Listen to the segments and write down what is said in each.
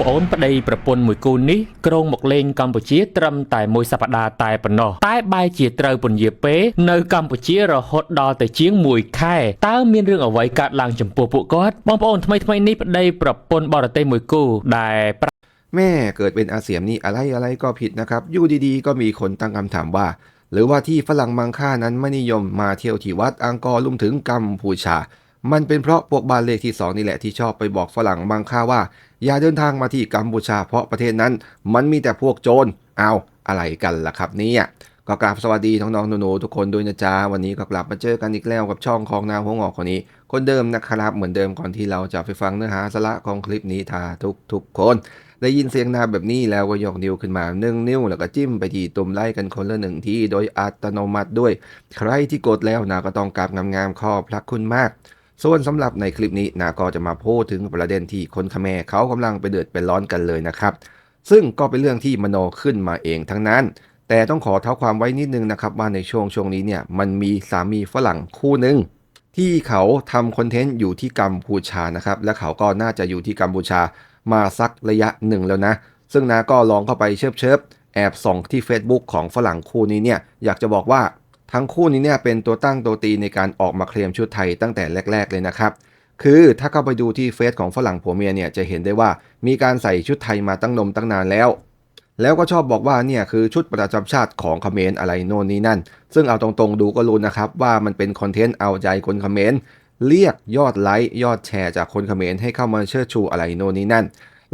ប្អូនប្តីប្រពន្ធមួយគូនេះក្រុងមកលេងកម្ពុជាត្រឹមតែមួយសប្តាហ៍តែប៉ុណ្ណោះតែបែរជាត្រូវពន្យាពេលនៅកម្ពុជារហូតដល់ទៅជាង1ខែតើមានរឿងអ្វីកើតឡើងចំពោះពួកគាត់បងប្អូនថ្មីថ្មីៗនេះប្តីប្រពន្ធបរទេសមួយគូដែល แม่เกิดเป็นอาเซียมนี่อะไรอะไรก็ผิดนะครับ อยู่ดีๆ ก็มีคนตั้งคำถามว่า หรือว่าที่ฝรั่งมังค่านั้นไม่นิยมมาเที่ยวที่วัดอังกอร์รวมถึงกัมพูชา มันเป็นเพราะพวกบ้านเลขที่สองนี่แหละที่ชอบไปบอกฝรั่งมังค่าว่า อย่าเดินทางมาที่กัมพูชาเพราะประเทศนั้น มันมีแต่พวกโจรเอาอะไรกันล่ะครับเนี่ยก็กราบสวัสดีน้องๆหนูๆทุกคนด้วยนะจ๊ะวันนี้ก็กลับมาเจอกันอีกแล้วกับช่องของนาหัวงอกคนนี้ คนเดิมนะครับเหมือนเดิมก่อนที่เราจะไปฟังเนื้อหาสาระของคลิปนี้ทาทุกๆคนได้ยินเสียงนาแบบนี้แล้วก็ยกนิ้วขึ้นมาหนึ่งนิ้วแล้วก็จิ้มไปที่ตุ่มไล่กันคนละหนึ่งทีโดยอัตโนมัติด้วย ใครที่กดแล้วนาก็ต้องกราบงามๆขอบพระคุณมาก ส่วนสำหรับในคลิปนี้นาก็จะมาพูดถึงประเด็นที่คนเขมเขากำลังไปเดือดเป็นร้อนกันเลยนะครับ ซึ่งก็เป็นเรื่องที่มโนขึ้นมาเองทั้งนั้น แต่ต้องขอเท้าความไว้นิดนึงนะครับว่าในช่วงช่วงนี้เนี่ยมันมีสามีฝรั่งคู่หนึ่งที่เขาทำคอนเทนต์อยู่ที่กัมพูชานะครับ และเขาก็น่าจะอยู่ที่กัมพูชามาสักระยะหนึ่งแล้วนะ ซึ่งนาก็ลองเข้าไปเชิบเชิบแอบส่องที่ Facebook ของฝรั่งคู่นี้เนี่ยอยากจะบอกว่า ทั้งคู่นี้เนี่ยเป็นตัวตั้งตัวตีในการออกมาเคลมชุดไทยตั้งแต่แรก ๆ เลยนะครับ คือถ้าเข้าไปดูที่เฟซของฝรั่งผัวเมียเนี่ยจะเห็นได้ว่ามีการใส่ชุดไทยมาตั้งนมตั้งนานแล้ว แล้วก็ชอบบอกว่าเนี่ยคือชุดประจำชาติของเขมรอะไรโน่นนี่นั่น ซึ่งเอาตรงๆดูก็รู้นะครับว่ามันเป็นคอนเทนต์เอาใจคนเขมรเรียกยอดไลค์ยอดแชร์จากคนเขมรให้เข้ามาเชิดชูอะไรโน่นนี่นั่น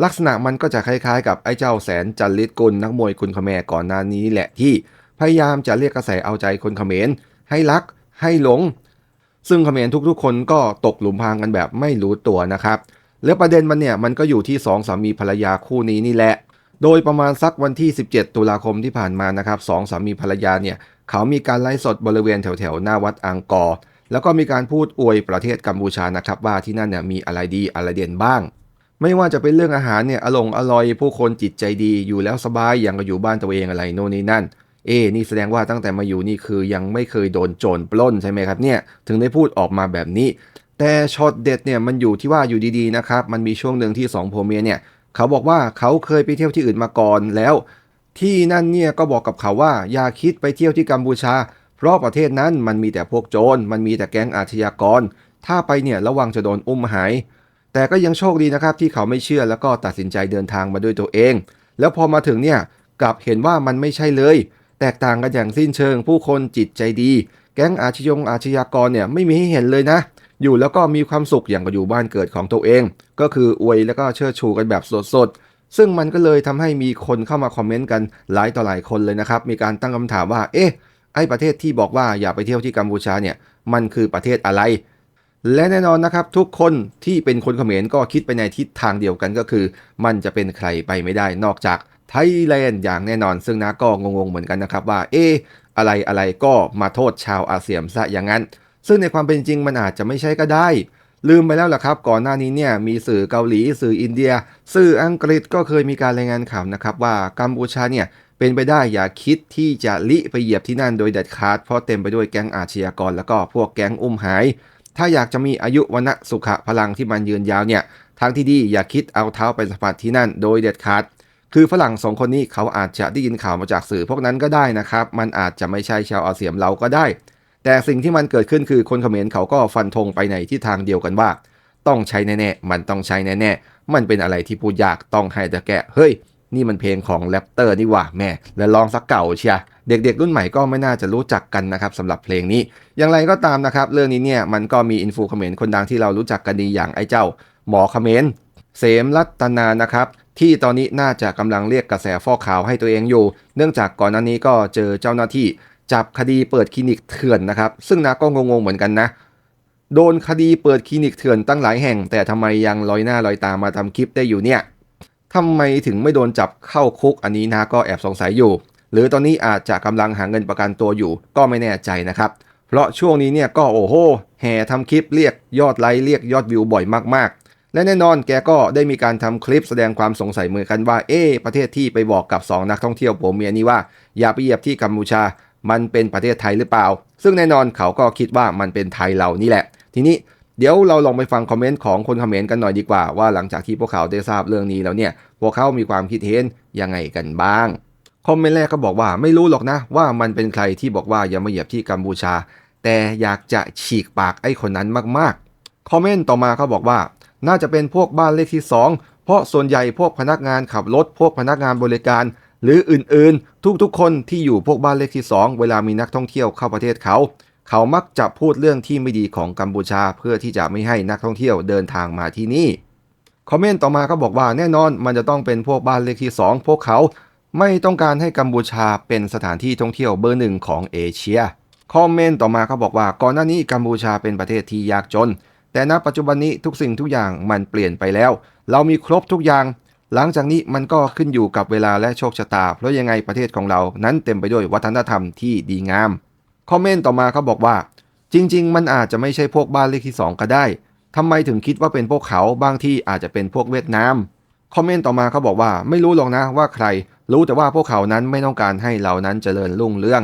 ลักษณะมันก็จะคล้ายๆ กับไอ้เจ้าแสนจันลิตกุลนักมวยคุณเขมรก่อนหน้านี้แหละที่ พยายามจะเรียกกระแสเอาใจคนเขมร ให้รัก ให้หลง ซึ่งเขมรทุกๆ คนก็ตกหลุมพรางกันแบบไม่รู้ตัวนะครับ แล้วประเด็นมันเนี่ยมันก็อยู่ที่สองสามีภรรยาคู่นี้นี่แหละ โดยประมาณสักวันที่ 17 ตุลาคมที่ผ่านมานะครับสองสามีภรรยาเนี่ยเขามีการไลฟ์สดบริเวณแถวๆหน้าวัดอังกอร์แล้วก็มีการพูดอวยประเทศกัมพูชานะครับว่าที่นั่นเนี่ยมีอะไรดีอะไรเด่นบ้าง ไม่ว่าจะเป็นเรื่องอาหารเนี่ยอร่งอร่อยผู้คนจิตใจดีอยู่แล้วสบายอย่างก็อยู่บ้านตัวเองอะไรโน่นนี่นั่น เอ๊นี่แสดงว่าตั้งแต่มาอยู่นี่คือยังไม่เคยโดนโจรปล้นใช่ไหมครับเนี่ย ถึงได้พูดออกมาแบบนี้ แต่ช็อตเด็ดเนี่ยมันอยู่ที่ว่าอยู่ดีๆนะครับ มันมีช่วงหนึ่งที่สองผัวเมียเนี่ย เขาบอกว่าเขาเคยไปเที่ยวที่อื่นมาก่อนแล้ว ที่นั่นเนี่ยก็บอกกับเขาว่าอย่าคิดไปเที่ยวที่กัมพูชา เพราะประเทศนั้นมันมีแต่พวกโจร มันมีแต่แก๊งอาชญากร ถ้าไปเนี่ยระวังจะโดนอุ้มหาย แต่ก็ยังโชคดีนะครับที่เขาไม่เชื่อแล้วก็ตัดสินใจเดินทางมาด้วยตัวเอง แล้วพอมาถึงเนี่ยกลับเห็นว่ามันไม่ใช่เลย แตกต่างกันอย่างสิ้นเชิง ผู้คนจิตใจดี แก๊งอาชญงอาชญากรเนี่ยไม่มีให้เห็นเลยนะ อยู่แล้วก็มีความสุขอย่างกับอยู่บ้านเกิดของตัวเอง ก็คืออวยแล้วก็เชิดชูกันแบบสดๆ ซึ่งมันก็เลยทำให้มีคนเข้ามาคอมเมนต์กันหลายต่อหลายคนเลยนะครับ มีการตั้งคำถามว่า เอ๊ะ ไอประเทศที่บอกว่าอย่าไปเที่ยวที่กัมพูชาเนี่ย มันคือประเทศอะไรและแน่นอนนะครับทุกคนที่เป็นคนเขมรก็คิดไปในทิศทางเดียวกันก็คือ มันจะเป็นใครไปไม่ได้นอกจาก ไทยแลนด์อย่างแน่นอน ซึ่งนะก็งงๆเหมือนกันนะครับว่าเอ๊ะอะไรอะไรก็มาโทษชาวอาเซียนซะอย่างนั้น ซึ่งในความเป็นจริงมันอาจจะไม่ใช่ก็ได้ ลืมไปแล้วล่ะครับ ก่อนหน้านี้เนี่ยมีสื่อเกาหลีสื่ออินเดีย สื่ออังกฤษก็เคยมีการรายงานข่าวนะครับว่ากัมพูชาเนี่ยเป็นไปได้อย่าคิดที่จะลิไปเหยียบที่นั่นโดยเด็ดขาดเพราะเต็มไปด้วยแก๊งอาชญากร แล้วก็พวกแก๊งอุ้มหาย ถ้าอยากจะมีอายุวันะสุขะพลังที่มันยืนยาวเนี่ยทางที่ดีอย่าคิดเอาเท้าไปสัมผัสที่นั่นโดยเด็ดขาด คือฝรั่งสองคนนี้เขาอาจจะได้ยินข่าวมาจากสื่อพวกนั้นก็ได้นะครับ มันอาจจะไม่ใช่ชาวอาเซียนเราก็ได้ แต่สิ่งที่มันเกิดขึ้นคือคนเขมรเขาก็ฟันธงไปในที่ทางเดียวกันว่า ต้องใช้แน่ๆ มันต้องใช้แน่ๆ มันเป็นอะไรที่พูดยากต้องให้แต่แกะเฮ้ย นี่มันเพลงของแรปเตอร์นี่ว่าแม่ และลองสักเก่าเชียเด็กๆ รุ่นใหม่ก็ไม่น่าจะรู้จักกันนะครับสำหรับเพลงนี้ อย่างไรก็ตามนะครับ เรื่องนี้เนี่ยมันก็มีอินฟูเขมรคนดังที่เรารู้จักกันดีอย่างไอ้เจ้า หมอเขมรเสมรัตนานะครับ ที่ตอนนี้น่าจะกำลังเรียกกระแสฟอกขาวให้ตัวเองอยู่ เนื่องจากก่อนหน้านี้ก็เจอเจ้าหน้าที่จับคดีเปิดคลินิกเถื่อนนะครับ ซึ่งนาก็งงๆเหมือนกันนะ โดนคดีเปิดคลินิกเถื่อนตั้งหลายแห่ง แต่ทำไมยังลอยหน้าลอยตามาทำคลิปได้อยู่เนี่ยทำไมถึงไม่โดนจับเข้าคุกอันนี้นาก็แอบสงสัยอยู่ หรือตอนนี้อาจจะกำลังหาเงินประกันตัวอยู่ ก็ไม่แน่ใจนะครับ เพราะช่วงนี้เนี่ยก็โอ้โหแห่ทำคลิปเรียกยอดไลค์เรียกยอดวิวบ่อยมากๆ และแน่นอนแกก็ได้มีการทำคลิปแสดงความสงสัยเหมือนกันว่า เอ๊ประเทศที่ไปบอกกับ 2 นักท่องเที่ยวผัวเมียนี้ว่า อย่าไปเหยียบที่กัมพูชา มันเป็นประเทศไทยหรือเปล่า ซึ่งแน่นอนเขาก็คิดว่ามันเป็นไทยเรานี่แหละ ทีนี้เดี๋ยวเราลองไปฟังคอมเมนต์ของคนคอมเมนต์กันหน่อยดีกว่าว่าหลังจากที่พวกเขาได้ทราบเรื่องนี้แล้วเนี่ย พวกเขามีความคิดเห็นยังไงกันบ้างคอมเมนต์แรกก็บอกว่าไม่รู้หรอกนะว่ามันเป็นใครที่บอกว่าอย่ามาเหยียบที่กัมพูชา แต่อยากจะฉีกปากไอ้คนนั้นมากๆคอมเมนต์ต่อมาเขาบอกว่า น่าจะเป็นพวกบ้านเลขที่ 2 เพราะส่วนใหญ่พวกพนักงานขับรถพวกพนักงานบริการ หรืออื่นๆ ทุกๆ คนที่อยู่พวกบ้านเลขที่ 2 เวลามีนักท่องเที่ยวเข้าประเทศเขา เขามักจะพูดเรื่องที่ไม่ดีของกัมพูชาเพื่อที่จะไม่ให้นักท่องเที่ยวเดินทางมาที่นี่คอมเมนต์ต่อมาก็บอกว่าแน่นอนมันจะต้องเป็นพวกบ้านเลขที่ 2 พวกเขาไม่ต้องการให้กัมพูชาเป็นสถานที่ท่องเที่ยวเบอร์หนึ่งของเอเชีย คอมเมนต์ต่อมาเขาบอกว่าก่อนหน้านี้กัมพูชาเป็นประเทศที่ยากจน แต่ณปัจจุบันนี้ทุกสิ่งทุกอย่างมันเปลี่ยนไปแล้ว เรามีครบทุกอย่าง หลังจากนี้มันก็ขึ้นอยู่กับเวลาและโชคชะตา เพราะยังไงประเทศของเรานั้นเต็มไปด้วยวัฒนธรรมที่ดีงาม คอมเมนต์ต่อมาเขาบอกว่า จริง ๆ มันอาจจะไม่ใช่พวกบ้านเลขที่ 2 ก็ได้ทำไมถึงคิดว่าเป็นพวกเขาบางที่อาจจะเป็นพวกเวียดนามคอมเมนต์ต่อมาเขาบอกว่าไม่รู้หรอกนะว่าใคร รู้แต่ว่าพวกเขานั้นไม่ต้องการให้เรานั้นเจริญรุ่งเรือง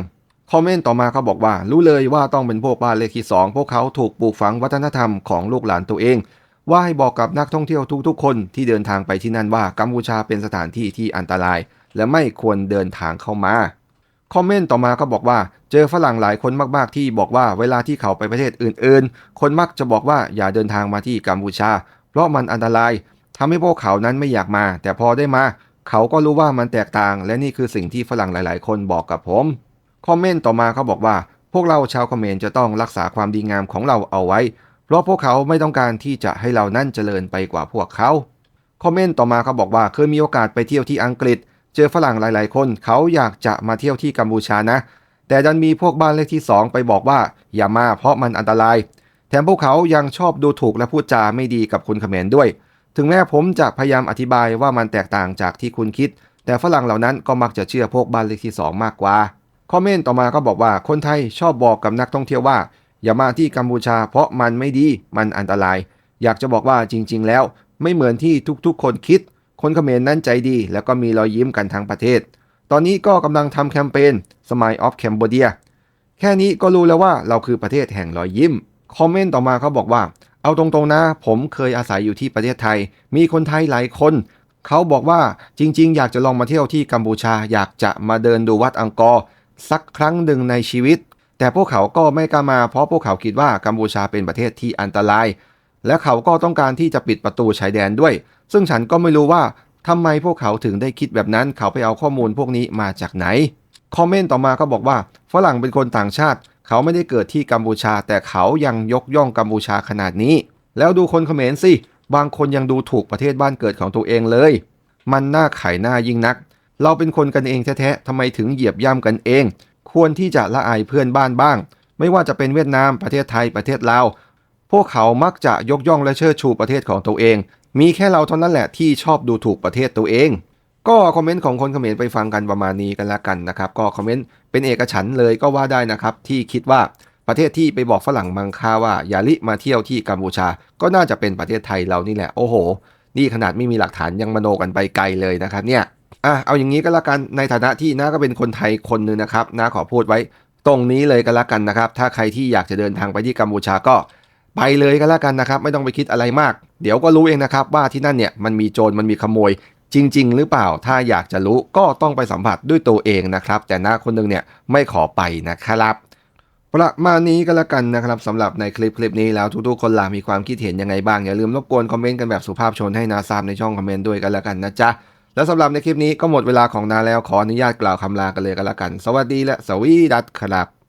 คอมเมนต์ต่อมาเขาบอกว่า รู้เลยว่าต้องเป็นพวกบ้านเลขที่2พวกเขาถูกปลูกฝังวัฒนธรรมของลูกหลานตัวเอง ว่าให้บอกกับนักท่องเที่ยวทุกๆ คนที่เดินทางไปที่นั่นว่ากัมพูชาเป็นสถานที่ที่อันตราย และไม่ควรเดินทางเข้ามาคอมเมนต์ต่อมาก็บอกว่า เจอฝรั่งหลายคนมากๆที่บอกว่าเวลาที่เขาไปประเทศอื่นๆ คนมักจะบอกว่าอย่าเดินทางมาที่กัมพูชา เพราะมันอันตรายทำให้พวกเขานั้นไม่อยากมา แต่พอได้มา เขาก็รู้ว่ามันแตกต่าง และนี่คือสิ่งที่ฝรั่งหลาย ๆ คนบอกกับผม คอมเมนต์ต่อมาเขาบอกว่า พวกเราชาวคอมเขมรจะต้องรักษาความดีงามของเราเอาไว้ เพราะพวกเขาไม่ต้องการที่จะให้เรานั่นเจริญไปกว่าพวกเขาคอมเมนต์ต่อมาเขาบอกว่าเคยมีโอกาสไปเที่ยวที่อังกฤษ เจอฝรั่งหลาย ๆ คนเขาอยากจะมาเที่ยวที่กัมพูชานะ แต่ดันมีพวกบ้านเลขที่ 2 ไปบอกว่าอย่ามาเพราะมันอันตราย แถมพวกเขายังชอบดูถูกและพูดจาไม่ดีกับคนเขมรด้วย ถึงแม้ผมจะพยายามอธิบายว่ามันแตกต่างจากที่คุณคิด แต่ฝรั่งเหล่านั้นก็มักจะเชื่อพวกบ้านเลขที่ 2 มากกว่า คอมเมนต์ต่อมาก็บอกว่าคนไทยชอบบอกกับนักท่องเที่ยวว่า อย่ามาที่กัมพูชาเพราะมันไม่ดีมันอันตราย อยากจะบอกว่าจริง ๆ แล้ว ไม่เหมือนที่ทุกๆ คนคิด คนเขมรนั้นใจดี แล้วก็มีรอยยิ้มกันทั้งประเทศ ตอนนี้ก็กำลังทำแคมเปญ Smile of Cambodia แค่นี้ก็รู้แล้วว่าเราคือประเทศแห่งรอยยิ้มคอมเมนต์ต่อมาเขาบอกว่า เอาตรงๆนะ ผมเคยอาศัยอยู่ที่ประเทศไทย มีคนไทยหลายคนเขาบอกว่าจริง ๆ อยากจะลองมาเที่ยวที่กัมพูชา อยากจะมาเดินดูวัดอังกอร์ สักครั้งหนึ่งในชีวิต แต่พวกเขาก็ไม่กล้ามาเพราะพวกเขาคิดว่ากัมพูชาเป็นประเทศที่อันตราย และเขาก็ต้องการที่จะปิดประตูชายแดนด้วย ซึ่งฉันก็ไม่รู้ว่าทำไมพวกเขาถึงได้คิดแบบนั้น เขาไปเอาข้อมูลพวกนี้มาจากไหน คอมเมนต์ต่อมาก็บอกว่า ฝรั่งเป็นคนต่างชาติ เขาไม่ได้เกิดที่กัมพูชา แต่เขายังยกย่องกัมพูชาขนาดนี้ แล้วดูคนเขมรสิ บางคนยังดูถูกประเทศบ้านเกิดของตัวเองเลย มันน่าขาหน้ายิ่งนัก เราเป็นคนกันเองแท้ๆทำไมถึงเหยียบย่ำกันเอง ควรที่จะละอายเพื่อนบ้านบ้าง ไม่ว่าจะเป็นเวียดนามประเทศไทยประเทศลาวพวกเขามักจะยกย่องและเชิดชูประเทศของตัวเอง มีแค่เราเท่านั้นแหละที่ชอบดูถูกประเทศตัวเอง ก็คอมเมนต์ของคนเขมรไปฟังกันประมาณนี้กันละกันนะครับ ก็คอมเมนต์เป็นเอกฉันท์เลยก็ว่าได้นะครับ ที่คิดว่าประเทศที่ไปบอกฝรั่งมังค่าว่าอย่าลิมาเที่ยวที่กัมพูชา ก็น่าจะเป็นประเทศไทยเรานี่แหละโอ้โห นี่ขนาดไม่มีหลักฐานยังมโนกันไปไกลเลยนะครับเนี่ย อะเอาอย่างนี้ก็แล้วกันในฐานะที่น้าก็เป็นคนไทยคนหนึ่งนะครับน้าขอพูดไว้ ตรงนี้เลยก็แล้วกันนะครับ ถ้าใครที่อยากจะเดินทางไปที่กัมพูชาก็ไปเลยก็แล้วกันนะครับ ไม่ต้องไปคิดอะไรมาก เดี๋ยวก็รู้เองนะครับ ว่าที่นั่นเนี่ยมันมีโจรมันมีขโมย จริง ๆ หรือเปล่าถ้าอยากจะรู้ก็ต้องไปสัมผัสด้วยตัวเองนะครับ แต่หน้าคนหนึ่งเนี่ยไม่ขอไปนะครับประมาณนี้ก็แล้วกันนะครับสำหรับในคลิปคลิปนี้แล้วทุกๆคนล่ะมีความคิดเห็นยังไงบ้างอย่าลืมรบกวนคอมเมนต์กันแบบสุภาพชนให้นาทราบในช่องคอมเมนต์ด้วยกันแล้วกันนะจ๊ะ และสำหรับในคลิปนี้ก็หมดเวลาของนาแล้วขออนุญาตกล่าวคำลากันเลยกันละกัน สวัสดีและสวีดัสครับ